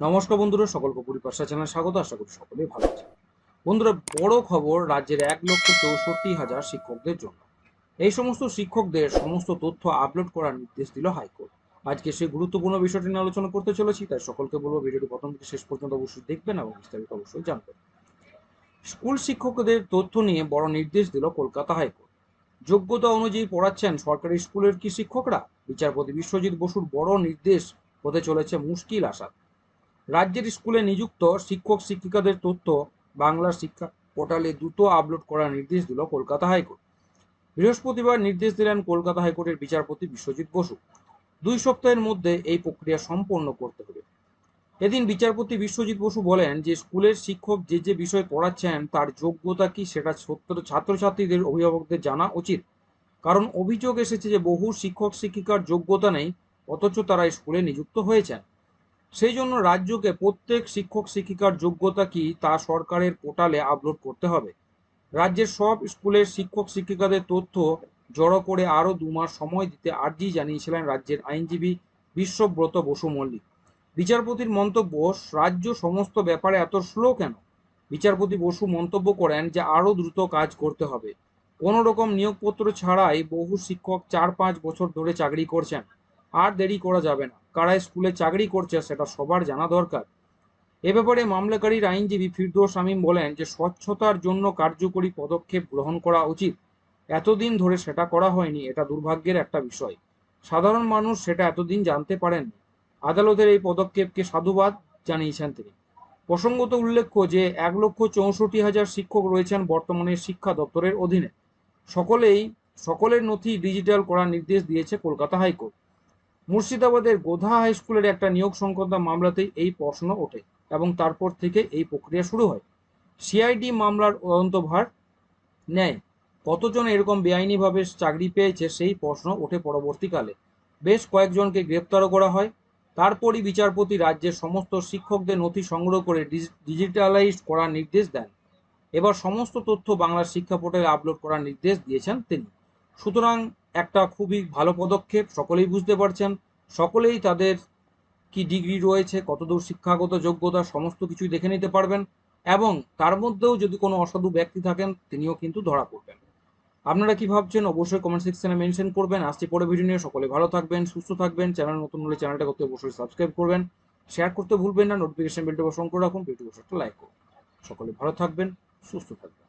নমস্কার বন্ধুরা, সকলকে পরিপাশা চ্যানেল স্বাগত, আশা করি সকলেই ভালো আছে বন্ধুরা, বড় খবর, রাজ্যের এক লক্ষ চৌষট্টি হাজার শিক্ষকদের জন্য। এই সমস্ত শিক্ষকদের সমস্ত তথ্য আপলোড করার নির্দেশ দিল হাইকোর্ট। আজকে সেই গুরুত্বপূর্ণ বিষয়টি নিয়ে আলোচনা করতে চলেছি, তাই সকলকে বলব ভিডিওটি প্রথম থেকে শেষ পর্যন্ত অবশ্যই দেখবেন এবং বিস্তারিত অবশ্যই জানবেন। স্কুল শিক্ষকদের তথ্য নিয়ে বড় নির্দেশ দিল কলকাতা হাইকোর্ট। যোগ্যতা অনুযায়ী পড়াচ্ছেন সরকারি স্কুলের কি শিক্ষকরা। বিচারপতি বিশ্বজিৎ বসুর বড় নির্দেশ হতে চলেছে মুশকিল আসাদ রাজ্যের স্কুলে নিযুক্ত শিক্ষক শিক্ষিকাদের তথ্য বাংলা শিক্ষা পোর্টালে দ্রুত আপলোড করার নির্দেশ দিল কলকাতা হাইকোর্ট। বৃহস্পতিবার নির্দেশ দিলেন কলকাতা হাইকোর্টের বিচারপতি বিশ্বজিৎ বসু। দুই সপ্তাহের মধ্যে এই প্রক্রিয়া সম্পন্ন করতে হবে। এদিন বিচারপতি বিশ্বজিৎ বসু বলেন যে, স্কুলের শিক্ষক যে যে বিষয় পড়াচ্ছেন, তার যোগ্যতা কি সেটা ছাত্রছাত্রীদের অভিভাবকদের জানা উচিত। কারণ অভিযোগ এসেছে যে, বহু শিক্ষক শিক্ষিকার যোগ্যতা নেই, অথচ তারা স্কুলে নিযুক্ত হয়েছেন। সেই জন্য রাজ্যকে প্রত্যেক শিক্ষক শিক্ষিকার যোগ্যতা কি তা সরকারের পোর্টালে আপলোড করতে হবে। রাজ্যের সব স্কুলের শিক্ষক শিক্ষিকাদের তথ্য জড়ো করে আরও দু মাস সময় দিতে আর্জি জানিয়েছিলেন রাজ্যের আইনজীবী বিশ্বব্রত বসু মল্লিক। বিচারপতির মন্তব্য, রাজ্য সমস্ত ব্যাপারে এত স্লো কেন? বিচারপতি বসু মন্তব্য করেন যে আরও দ্রুত কাজ করতে হবে। কোনো রকম নিয়োগপত্র ছাড়াই বহু শিক্ষক চার পাঁচ বছর ধরে চাকরি করছেন। আর দেরি করা যাবে না। কারা স্কুলে চাকরি করছে সেটা সবার জানা দরকার। এ ব্যাপারে মামলাকারীর আইনজীবী ফিরদৌস শামীম বলেন যে, স্বচ্ছতার জন্য কার্যকরী পদক্ষেপ গ্রহণ করা উচিত। এতদিন ধরে সেটা করা হয়নি, এটা দুর্ভাগ্যের একটা বিষয়। সাধারণ মানুষ সেটা এতদিন জানতে পারেন আদালতের এই পদক্ষেপকে সাধুবাদ জানিয়েছেন তিনি। প্রসঙ্গত উল্লেখ্য যে, এক লক্ষ চৌষট্টি হাজার শিক্ষক রয়েছেন বর্তমানে শিক্ষা দপ্তরের অধীনে। সকলেই, সকলের নথি ডিজিটাল করার নির্দেশ দিয়েছে কলকাতা হাইকোর্ট। মুর্শিদাবাদের গোধা হাই স্কুলের একটা নিয়োগ সংক্রান্ত মামলাতেই এই প্রশ্ন ওঠে এবং তারপর থেকে এই প্রক্রিয়া শুরু হয়। সিআইডি মামলার তদন্তভার নেয়। কতজন এরকম বেআইনিভাবে চাকরি পেয়েছে সেই প্রশ্ন ওঠে পরবর্তীকালে। বেশ কয়েকজনকে গ্রেপ্তারও করা হয়। তারপরই বিচারপতি রাজ্যের সমস্ত শিক্ষকদের নথি সংগ্রহ করে ডিজিটালাইজ করার নির্দেশ দেন। এবার সমস্ত তথ্য বাংলার শিক্ষা পোর্টালে আপলোড করার নির্দেশ দিয়েছেন তিনি। সুতরাং একটা খুবই ভালো পদক্ষেপ, সকলেই বুঝতে পারছেন, সকলেই তাদের কি ডিগ্রি রয়েছে, কতদূর শিক্ষাগত যোগ্যতা, সমস্ত কিছুই দেখে নিতে পারবেন এবং তার মধ্যেও যদি কোনো অসাধু ব্যক্তি থাকেন, তিনিও কিন্তু ধরা পড়বেন। আপনারা কি ভাবছেন, অবশ্যই কমেন্ট সেকশনে মেনশন করবেন। আসছি পরে ভিডিও নিয়ে, সকলে ভালো থাকবেন, সুস্থ থাকবেন চ্যানেল নতুন হলে চ্যানেলটা করতে অবশ্যই সাবস্ক্রাইব করবেন। শেয়ার করতে ভুলবেন না নোটিফিকেশন বেলটা বসন করে রাখুন ভিডিও একটা লাইক করুন। সকলে ভালো থাকবেন, সুস্থ থাকবেন।